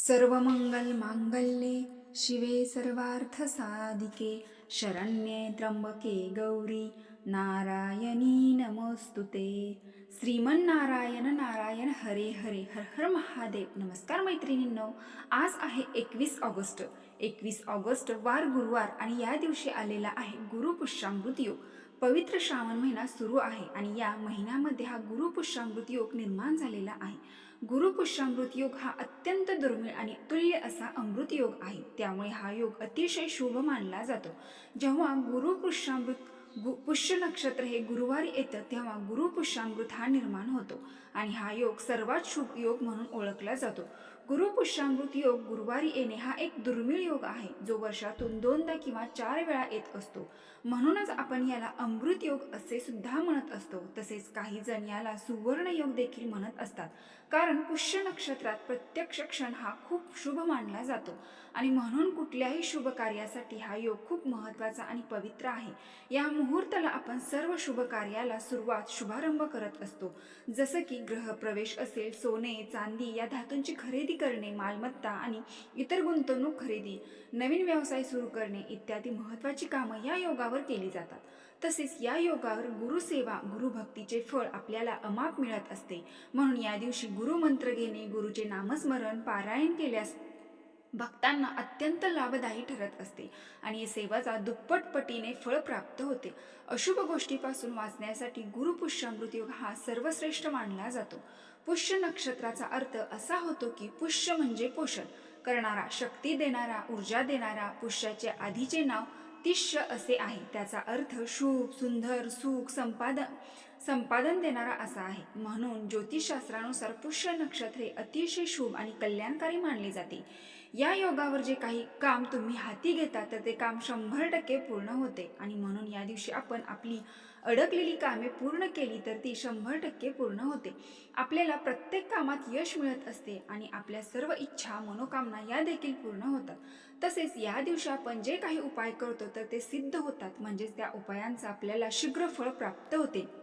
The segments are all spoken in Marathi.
सर्व मंगल मांगल्ये शिवे सर्वार्थ साधिके शरण्ये त्र्यंबके गौरी। नारायणी नमोस्तुते श्रीमन्नारायण नारायण हरे हरे। हर हर महादेव। नमस्कार मैत्रिणींनो आज आहे एकवीस ऑगस्ट. एकवीस ऑगस्ट वार गुरुवार आणि या दिवशी आलेला आहे गुरुपुष्यामृत योग. पवित्र श्रावण महिना सुरू आहे आणि या महिन्यामध्ये हा गुरुपुष्यामृत योग निर्माण झालेला आहे. गुरुपुष्यामृत योग हा अत्यंत दुर्मिळ आणि तुल्य असा अमृत योग आहे. त्यामुळे हा योग अतिशय शुभ मानला जातो. जेव्हा गुरुपुष्यामृत गु पुष्य नक्षत्र हे गुरुवारी येतं तेव्हा गुरुपुष्यामृत हा निर्माण होतो आणि हा योग सर्वात शुभ योग म्हणून ओळखला जातो. गुरुपुष्यामृत योग गुरुवारी येणे हा एक दुर्मिळ योग आहे जो वर्षातून दोनदा किंवा चार वेळा येत असतो. म्हणूनच आपण याला अमृत योग असे सुद्धा म्हणत असतो. तसेच काही जण याला सुवर्ण योग देखील म्हणत असतात. कारण पुष्य नक्षत्रात प्रत्यक्ष क्षण हा खूप शुभ मानला जातो. आणि म्हणून कुठल्याही शुभ कार्यासाठी हा योग खूप महत्त्वाचा आणि पवित्र आहे. या मुहूर्ताला आपण सर्व शुभ कार्याला सुरुवात शुभारंभ करत असतो. जसं की ग्रहप्रवेश असेल सोने चांदी या धातूंची खरेदी करणे मालमत्ता आणि इतर गुंतवणूक खरेदी नवीन व्यवसाय सुरू करणे इत्यादी महत्त्वाची कामं या योगावर केली जातात. तसेच या योगावर गुरुसेवा गुरुभक्तीचे फळ आपल्याला अमाप मिळत असते. म्हणून या दिवशी गुरुमंत्र घेणे गुरुचे नामस्मरण पारायण केल्यास भक्तांना अत्यंत लाभदायी ठरत असते आणि सेवाचा दुप्पट पटीने फळ प्राप्त होते. अशुभ गोष्टीपासून वाचण्यासाठी गुरुपुष्यामृत योग हा सर्वश्रेष्ठ मानला जातो. पुष्य नक्षत्राचा अर्थ असा होतो की पुष्य म्हणजे पोषण. करणारा शक्ती देणारा ऊर्जा देणारा पुष्याचे आधीचे नाव तिष्य असे आहे. त्याचा अर्थ शुभ सुंदर सुख संपादन संपादन देणारा असा आहे. म्हणून ज्योतिषशास्त्रानुसार पुष्य नक्षत्र हे अतिशय शुभ आणि कल्याणकारी मानले जाते. या योगावर जे काही काम तुम्ही हाती घेता तर ते काम शंभर टक्के पूर्ण होते. आणि म्हणून या दिवशी आपण आपली अडकलेली कामे पूर्ण केली तर ती शंभर टक्के पूर्ण होते. आपल्याला प्रत्येक कामात यश मिळत असते आणि आपल्या सर्व इच्छा मनोकामना या देखील पूर्ण होतात. तसेच या दिवशी आपण जे काही उपाय करतो तर ते सिद्ध होतात. म्हणजेच त्या उपायांचा आपल्याला शीघ्र फळ प्राप्त होते.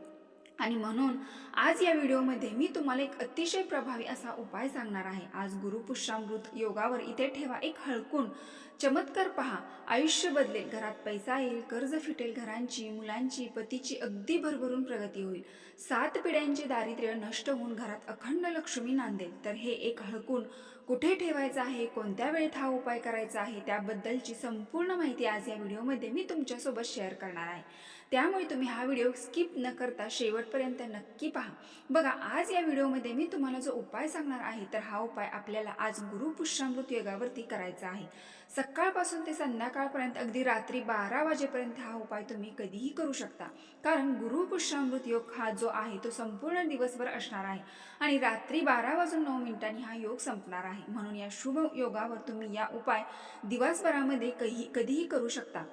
आणि म्हणून आज या व्हिडिओमध्ये मी तुम्हाला एक अतिशय प्रभावी असा उपाय सांगणार आहे. आज गुरुपुष्यामृत योगावर इथे ठेवा एक हळकून. चमत्कार पहा. आयुष्य बदलेल. घरात पैसा येईल कर्ज फिटेल घरांची मुलांची पतीची अगदी भरभरून प्रगती होईल. सात पिढ्यांचे दारिद्र्य नष्ट होऊन घरात अखंड लक्ष्मी नांदेल. तर हे एक हळकून कुठे ठेवायचं आहे? कोणत्या वेळेत हा उपाय करायचा आहे? त्याबद्दलची संपूर्ण माहिती आज या व्हिडिओमध्ये मी तुमच्यासोबत शेअर करणार आहे. त्यामुळे तुम्ही हा व्हिडिओ स्किप न करता शेवटपर्यंत नक्की पहा. बघा आज या व्हिडिओमध्ये मी तुम्हाला जो उपाय सांगणार आहे तर हा उपाय आपल्याला आज गुरुपुष्यामृत योगावरती करायचा आहे. सकाळपासून ते संध्याकाळपर्यंत अगदी रात्री बारा वाजेपर्यंत हा उपाय तुम्ही कधीही करू शकता. कारण गुरुपुष्यामृत योग हा जो आहे तो संपूर्ण दिवसभर असणार आहे. आणि रात्री बारा वाजून नऊ मिनिटांनी हा योग संपणार आहे. म्हणून या शुभ योगावर तुम्ही या उपाय दिवसभरामध्ये कधी कधीही करू शकता.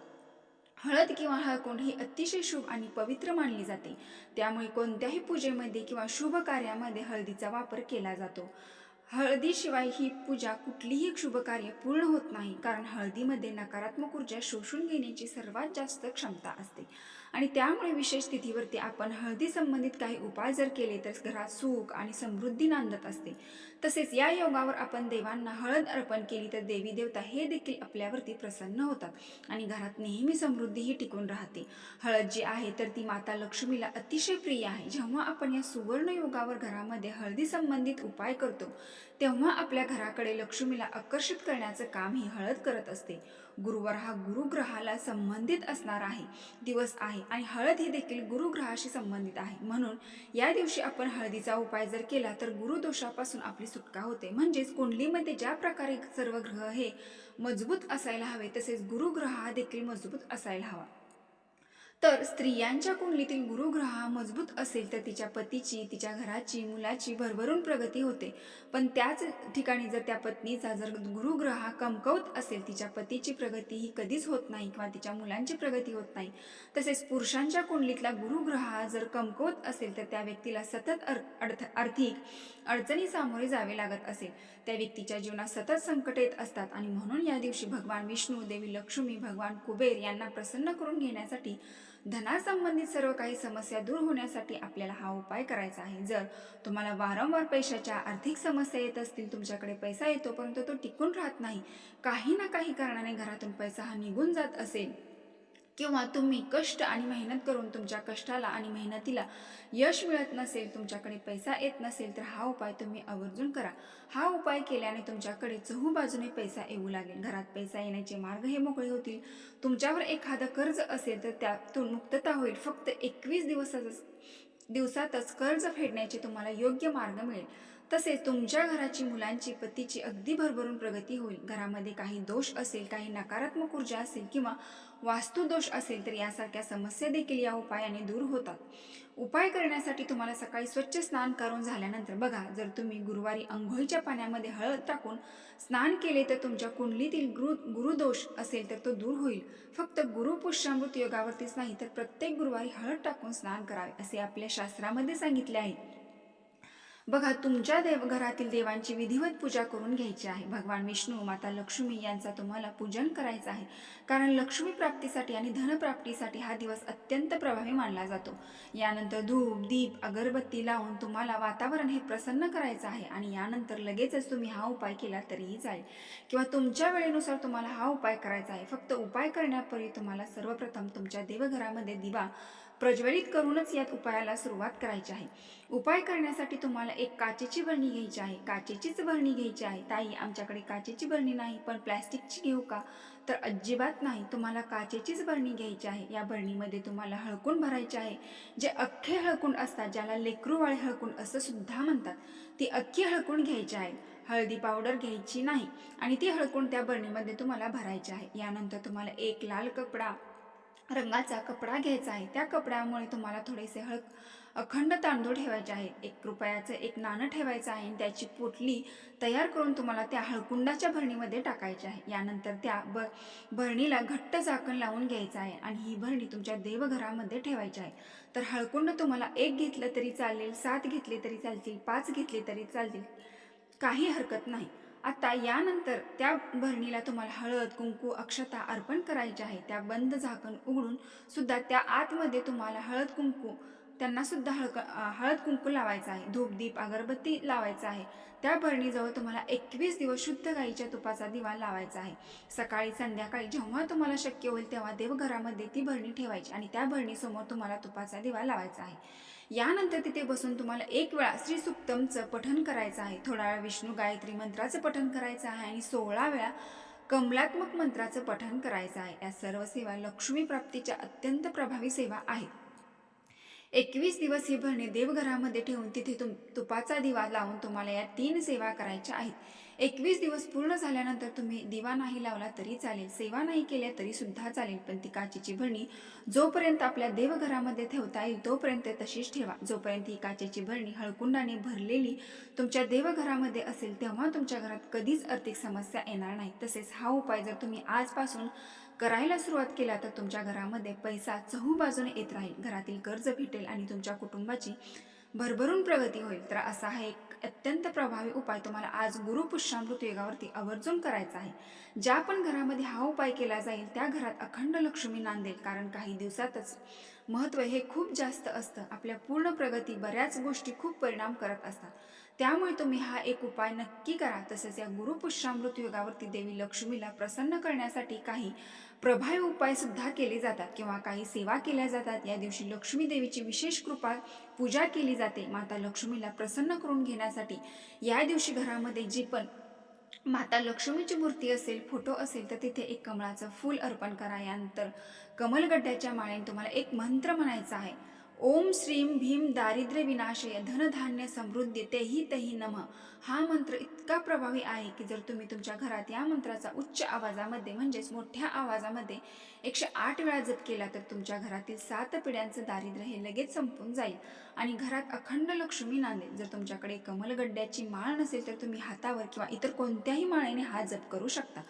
हळद किंवा हळकुंड ही अतिशय शुभ आणि पवित्र मानली जाते. त्यामुळे कोणत्याही पूजेमध्ये किंवा शुभ कार्यामध्ये हळदीचा वापर केला जातो. हळदीशिवाय ही पूजा कुठलीही शुभ कार्य पूर्ण होत नाही कारण हळदीमध्ये नकारात्मक ऊर्जा शोषून घेण्याची सर्वात जास्त क्षमता असते. आणि त्यामुळे विशेष तिथीवरती आपण हळदी संबंधित काही उपाय जर केले तर घरात सुख आणि समृद्धी नांदत असते. तसेच या योगावर आपण देवांना हळद अर्पण केली तर देवी देवता हे देखील आपल्यावरती प्रसन्न होतात आणि घरात नेहमी समृद्धीही टिकून राहते. हळद जी आहे तर ती माता लक्ष्मीला अतिशय प्रिय आहे. जेव्हा आपण या सुवर्ण योगावर घरामध्ये हळदी संबंधित उपाय करतो तेव्हा आपल्या घराकडे लक्ष्मीला आकर्षित करण्याचं काम ही हळद करत असते. गुरुवार हा गुरुग्रहाला संबंधित असणार आहे. दिवस आहे आणि हळद ही देखील गुरुग्रहाशी संबंधित आहे. म्हणून या दिवशी आपण हळदीचा उपाय जर केला तर गुरुदोषापासून आपली सुटका होते. म्हणजेच कुंडलीमध्ये ज्या प्रकारे सर्व ग्रह हे मजबूत असायला हवे तसेच गुरुग्रह हा देखील मजबूत असायला हवा. तर स्त्रियांच्या कुंडलीतील गुरुग्रह मजबूत असेल तर तिच्या पतीची तिच्या घराची मुलाची भरभरून प्रगती होते. पण त्याच ठिकाणी जर त्या पत्नीचा जर गुरुग्रह हा कमकवत असेल तिच्या पतीची प्रगती ही कधीच होत नाही किंवा तिच्या मुलांची प्रगती होत नाही. तसेच पुरुषांच्या कुंडलीतला गुरुग्रह जर कमकवत असेल तर त्या व्यक्तीला सतत अर अर्थ आर्थिक अडचणी सामोरे जावे लागत असेल त्या व्यक्तीच्या जीवनात सतत संकट येत असतात आणि म्हणून या दिवशी भगवान विष्णू देवी लक्ष्मी भगवान कुबेर यांना प्रसन्न करून घेण्यासाठी धनासंबंधित सर्व काही समस्या दूर होण्यासाठी आपल्याला हा उपाय करायचा आहे. जर तुम्हाला वारंवार पैशाच्या आर्थिक समस्या येत असतील तुमच्याकडे पैसा येतो परंतु तो टिकून राहत नाही काही ना काही कारणाने घरातून पैसा हा निघून जात असेल. किंवा तुम्ही कष्ट आणि मेहनत करून तुमच्या कष्टाला आणि मेहनतीला यश मिळत नसेल तुमच्याकडे पैसा येत नसेल तर हा उपाय तुम्ही आवर्जून करा. हा उपाय केल्याने तुमच्याकडे चहू बाजूने पैसा येऊ लागेल. घरात पैसा येण्याचे मार्ग हे मोकळे होतील. तुमच्यावर एखादं कर्ज असेल तर त्यातून मुक्तता होईल. फक्त एकवीस दिवसातच दिवसातच कर्ज फेडण्याचे तुम्हाला योग्य मार्ग मिळेल. तसेच तुमच्या घराची मुलांची पतीची अगदी भरभरून प्रगती होईल. घरामध्ये काही दोष असेल काही नकारात्मक ऊर्जा असेल किंवा वास्तुदोष असेल तर यासारख्या समस्या देखील या उपायाने दूर होतात. उपाय करण्यासाठी तुम्हाला सकाळी स्वच्छ स्नान करून झाल्यानंतर बघा जर तुम्ही गुरुवारी अंघोळीच्या पाण्यामध्ये हळद टाकून स्नान केले तर तुमच्या कुंडलीतील गुरु गुरुदोष असेल तर तो दूर होईल. फक्त गुरुपुष्यामृत योगावरतीच नाही तर प्रत्येक गुरुवारी हळद टाकून स्नान करावे असे आपल्या शास्त्रामध्ये सांगितले आहे. बघा तुमच्या देव घरातील देवांची विधिवत पूजा करून घ्यायची आहे. भगवान विष्णू माता लक्ष्मी यांचा तुम्हाला पूजन करायचं आहे. कारण लक्ष्मी प्राप्तीसाठी आणि धनप्राप्तीसाठी हा दिवस अत्यंत प्रभावी मानला जातो. यानंतर धूप दीप अगरबत्ती लावून तुम्हाला वातावरण हे प्रसन्न करायचं आहे आणि यानंतर लगेचच तुम्ही हा उपाय केला तरीही चालेल. किंवा तुमच्या वेळेनुसार तुम्हाला हा उपाय करायचा आहे. फक्त उपाय करण्यापूर्वी तुम्हाला सर्वप्रथम तुमच्या देवघरामध्ये दिवा प्रज्वलित करूनच यात उपायाला सुरुवात करायची आहे. उपाय करण्यासाठी तुम्हाला एक काचेची बरणी घ्यायची आहे. काचेचीच बरणी घ्यायची आहे. ताई आमच्याकडे काचेची बरणी नाही पण प्लॅस्टिकची घेऊ का? तर अजिबात नाही. तुम्हाला काचेचीच बरणी घ्यायची आहे. या बरणीमध्ये तुम्हाला हळकून भरायचे आहे. जे अख्खे हळकून असतात ज्याला लेकरूवाळे हळकून असं सुद्धा म्हणतात ती अख्खी हळकून घ्यायची आहे. हळदी पावडर घ्यायची नाही आणि ती हळकून त्या बरणीमध्ये तुम्हाला भरायची आहे. यानंतर तुम्हाला एक लाल कपडा रंगाचा कपडा घ्यायचा आहे. त्या कपड्यामुळे तुम्हाला थोडेसे हळक अखंड तांदूळ ठेवायचे आहेत एक रुपयाचं एक नाणं ठेवायचं आहे आणि त्याची पोटली तयार करून तुम्हाला त्या हळकुंडाच्या भरणीमध्ये टाकायची आहे. यानंतर त्या ब भरणीला घट्ट झाकण लावून घ्यायचं आहे आणि ही भरणी तुमच्या देवघरामध्ये ठेवायची आहे. तर हळकुंड तुम्हाला एक घेतलं तरी चालेल सात घेतले तरी चालतील पाच घेतले तरी चालतील काही हरकत नाही. आता यानंतर त्या भरणीला तुम्हाला हळद कुंकू अक्षता अर्पण करायची आहे. त्या बंद झाकण उघडून सुद्धा त्या आतमध्ये तुम्हाला हळद कुंकू त्यांना सुद्धा हळक हळद कुंकू लावायचा आहे. धूपदीप अगरबत्ती लावायचं आहे. त्या भरणीजवळ तुम्हाला एकवीस दिवस शुद्ध गाईच्या तुपाचा दिवा लावायचा आहे. सकाळी संध्याकाळी जेव्हा तुम्हाला शक्य होईल तेव्हा देवघरामध्ये ती भरणी ठेवायची आणि त्या भरणीसमोर तुम्हाला तुपाचा दिवा लावायचा आहे. यानंतर तिथे बसून तुम्हाला एक वेळा श्री सुक्तमचं पठण करायचं आहे. थोडा वेळा विष्णू गायत्री मंत्राचं पठण करायचं आहे आणि सोळा वेळा कमलात्मक मंत्राचं पठण करायचं आहे. या सर्व सेवा लक्ष्मी प्राप्तीच्या अत्यंत प्रभावी सेवा आहेत. एकवीस दिवस ही भरणी देवघरामध्ये ठेवून तिथे तुम तुपाचा दिवा लावून तुम्हाला या तीन सेवा करायच्या आहेत. एकवीस दिवस पूर्ण झाल्यानंतर तुम्ही दिवा नाही लावला तरी चालेल सेवा नाही केल्या तरी सुद्धा चालेल. पण ती काचेची भरणी जोपर्यंत आपल्या देवघरामध्ये ठेवता येईल तोपर्यंत तशीच ठेवा. जोपर्यंत ही काचेची भरणी हळकुंडाने भरलेली तुमच्या देवघरामध्ये असेल तेव्हा तुमच्या घरात कधीच आर्थिक समस्या येणार नाही. तसेच हा उपाय जर तुम्ही आजपासून करायला सुरुवात केला तर तुमच्या घरामध्ये पैसा चहू बाजूने येत राहील. घरातील कर्ज भेटेल आणि तुमच्या कुटुंबाची भरभरून प्रगती होईल. तर असा हा एक अत्यंत प्रभावी उपाय तुम्हाला आज गुरुपुष्यामृत योगावरती आवर्जून करायचा आहे. ज्या पण घरामध्ये हा उपाय केला जाईल त्या घरात अखंड लक्ष्मी नांदेल. कारण काही दिवसातच महत्त्व हे खूप जास्त असतं. आपल्या पूर्ण प्रगती बऱ्याच गोष्टी खूप परिणाम करत असतात. त्यामुळे तुम्ही हा एक उपाय नक्की करा. तसेच या गुरुपुष्यामृत योगावरती देवी लक्ष्मीला प्रसन्न करण्यासाठी काही प्रभावी उपाय सुद्धा केले जातात किंवा काही सेवा केल्या जातात. या दिवशी लक्ष्मी देवीची विशेष कृपा पूजा केली जाते. माता लक्ष्मीला प्रसन्न करून घेण्यासाठी या दिवशी घरामध्ये जी पण माता लक्ष्मीची मूर्ती असेल फोटो असेल तर तिथे एक कमळाचं फूल अर्पण करा. यानंतर कमलगड्ड्याच्या माळेने तुम्हाला एक मंत्र म्हणायचा आहे. ओम श्रीम भीम दारिद्र्य विनाशय धनधान्य समृद्धी तेही तेही नम. हा मंत्र इतका प्रभावी आहे की जर तुम्ही तुमच्या घरात या मंत्राचा उच्च आवाजामध्ये म्हणजेच मोठ्या आवाजामध्ये एकशे आठ वेळा जप केला तर तुमच्या घरातील सात पिढ्यांचं दारिद्र्य हे लगेच संपून जाईल. आणि घरात अखंड लक्ष्मी नांदेल जर तुमच्याकडे कमलगड्ड्याची माळ नसेल तर तुम्ही हातावर किंवा इतर कोणत्याही माळेने हा जप करू शकता.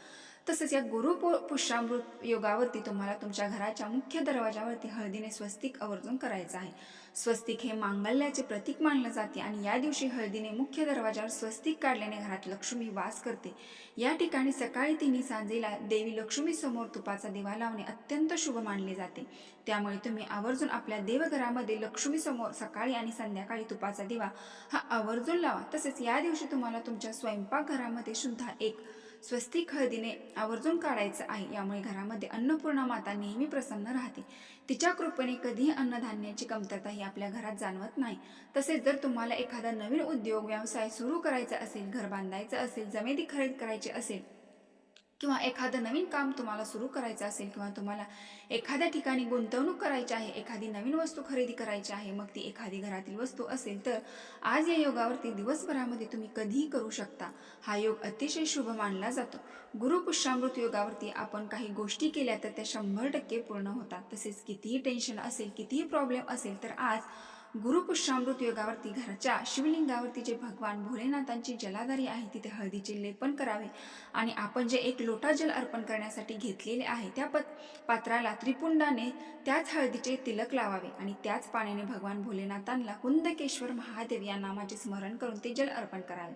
तसंच या गुरु पुष्यामृत योगावरती तुम्हाला तुमच्या घराच्या मुख्य दरवाजावरती हळदीने स्वस्तिक आवर्जून करायचं आहे. स्वस्तिक हे मांगल्याचे प्रतीक मानलं जाते आणि या दिवशी हळदीने मुख्य दरवाजावर स्वस्तिक काढल्याने घरात लक्ष्मी वास करते. या ठिकाणी सकाळी तिन्ही सांजेला देवी लक्ष्मी समोर तुपाचा दिवा लावणे अत्यंत शुभ मानले जाते. त्यामुळे तुम्ही आवर्जून आपल्या देवघरामध्ये लक्ष्मी समोर सकाळी आणि संध्याकाळी तुपाचा दिवा हा आवर्जून लावा. तसेच या दिवशी तुम्हाला तुमच्या स्वयंपाकघरामध्ये सुद्धा एक स्वस्तिक हळदीने आवर्जून काढायचं आहे. यामुळे घरामध्ये अन्नपूर्णा माता नेहमी प्रसन्न राहते. तिच्या कृपेने कधीही अन्नधान्याची कमतरता ही आपल्या घरात जाणवत नाही. तसेच जर तुम्हाला एखादा नवीन उद्योग व्यवसाय सुरू करायचा असेल घर बांधायचं असेल जमिनी खरेदी करायची असेल किंवा एखादं नवीन काम तुम्हाला सुरू करायचं असेल किंवा तुम्हाला एखाद्या ठिकाणी गुंतवणूक करायची आहे एखादी नवीन वस्तू खरेदी करायची आहे मग ती एखादी घरातील वस्तू असेल तर आज या योगावरती दिवसभरामध्ये तुम्ही कधीही करू शकता. हा योग अतिशय शुभ मानला जातो. गुरुपुष्यामृत योगावरती आपण काही गोष्टी केल्या तर त्या शंभर टक्के पूर्ण होतात. तसेच कितीही टेन्शन असेल कितीही प्रॉब्लेम असेल तर आज गुरुपुष्यामृत योगावरती घरच्या शिवलिंगावरती जे भगवान भोलेनाथांची जलाधारी आहे तिथे हळदीचे लेपन करावे आणि आपण जे एक लोटा जल अर्पण करण्यासाठी घेतलेले आहे त्या पत पात्राला त्रिपुंडाने त्याच हळदीचे तिलक लावावे आणि त्याच पाण्याने भगवान भोलेनाथांना कुंदकेश्वर महादेव या नामाचे स्मरण करून ते जल अर्पण करावे.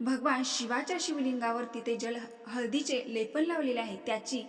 भगवान शिवाच्या शिवलिंगावरती ते जल हळदीचे लेपन लावलेले आहे त्याची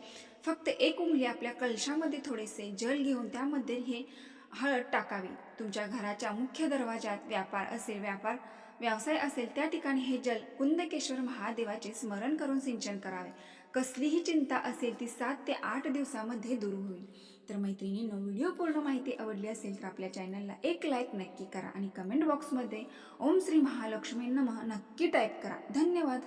फक्त एक उंगली आपल्या कलशामध्ये थोडेसे जल घेऊन त्यामध्ये हे हळद टाकावी. तुमच्या घराच्या मुख्य दरवाजात व्यापार असेल व्यापार व्यवसाय असेल त्या ठिकाणी हे जल कुंदकेश्वर महादेवाचे स्मरण करून सिंचन करावे. कसलीही चिंता असेल ती सात ते आठ दिवसामध्ये दूर होईल. तर मैत्रिणींनो व्हिडिओ पूर्ण माहिती आवडली असेल तर आपल्या चॅनलला एक लाईक नक्की करा आणि कमेंट बॉक्समध्ये ओम श्री महालक्ष्मी नमः नक्की टाईप करा. धन्यवाद.